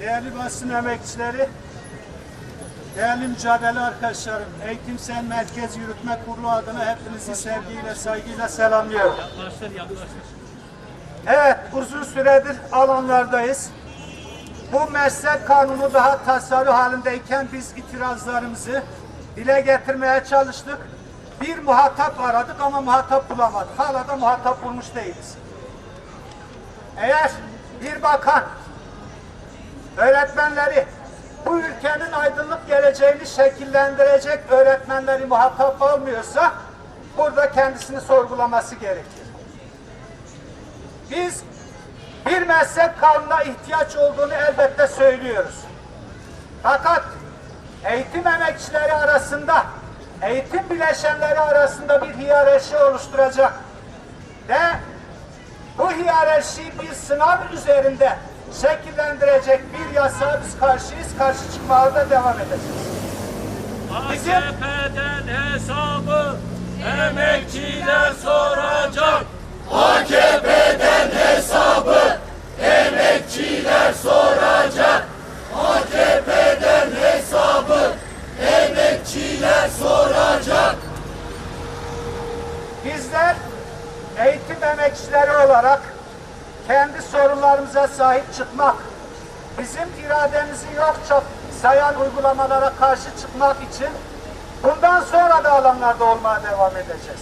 Değerli basın emekçileri, değerli mücadele arkadaşlarım, Eğitim Sen Merkez Yürütme Kurulu adına hepinizi sevgiyle, saygıyla selamlıyorum. Yaklaştır, yaklaştır. Evet, uzun süredir alanlardayız. Bu meslek kanunu daha tasarruf halindeyken biz itirazlarımızı dile getirmeye çalıştık. Bir muhatap aradık ama muhatap bulamadık. Hala da muhatap bulmuş değiliz. Eğer bir bakan öğretmenleri bu ülkenin aydınlık geleceğini şekillendirecek öğretmenleri muhatap almıyorsa burada kendisini sorgulaması gerekir. Biz bir meslek kanuna ihtiyaç olduğunu elbette söylüyoruz. Fakat eğitim emekçileri arasında, eğitim bileşenleri arasında bir hiyerarşi oluşturacak ve bu hiyerarşiyi bir sınav üzerinde şekillendirecek bir yasağa biz karşıyız, karşı çıkmaya da devam edeceğiz. Bizim- AKP'den hesabı emekçiler soracak. AKP'den hesabı emekçiler soracak. AKP'den hesabı emekçiler soracak. Bizler eğitim emekçileri olarak kendi sorunlarımıza sahip çıkmak, bizim irademizi yok çok sayan uygulamalara karşı çıkmak için bundan sonra da alanlarda olmaya devam edeceğiz.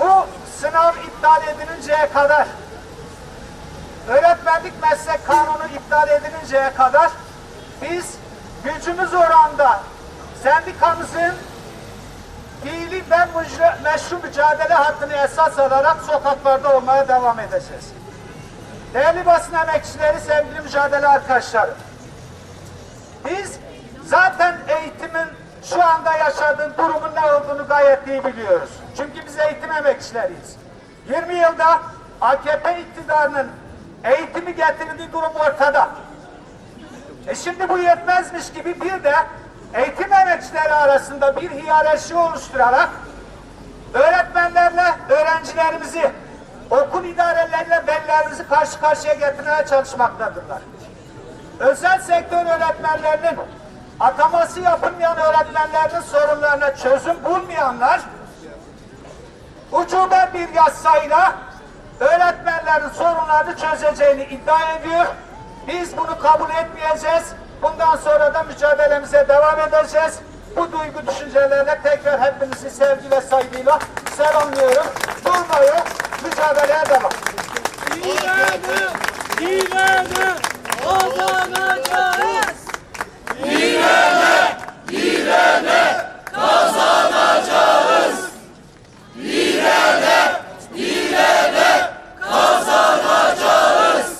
Bu sınav iptal edilinceye kadar, öğretmenlik meslek kanunu iptal edilinceye kadar biz gücümüz oranda sendikamızın fiili ve meşru mücadele hattını esas alarak sokaklarda olmaya devam edeceğiz. Değerli basın emekçileri, sevgili mücadele arkadaşlarım. Biz zaten eğitimin şu anda yaşadığı durumun ne olduğunu gayet iyi biliyoruz. Çünkü biz eğitim emekçileriyiz. 20 yılda AKP iktidarının eğitimi getirdiği durum ortada. E şimdi bu yetmezmiş gibi bir de eğitim emekçileri arasında bir hiyerarşi oluşturarak öğretmenlerle öğrencilerimizi, okul idareleriyle velilerimizi karşı karşıya getirmeye çalışmaktadırlar. Özel sektör öğretmenlerinin ataması yapılmayan öğretmenlerinin sorunlarına çözüm bulmayanlar ucube bir yasayla öğretmenlerin sorunlarını çözeceğini iddia ediyor. Biz bunu kabul etmeyeceğiz. Bundan sonra da mücadelemize devam edeceğiz. Bu duygu düşüncelerle tekrar hepinizi sevgi ve saygıyla selamlıyorum. Durmayın, müsabeler de var. İnanı, inanı kazanacağız.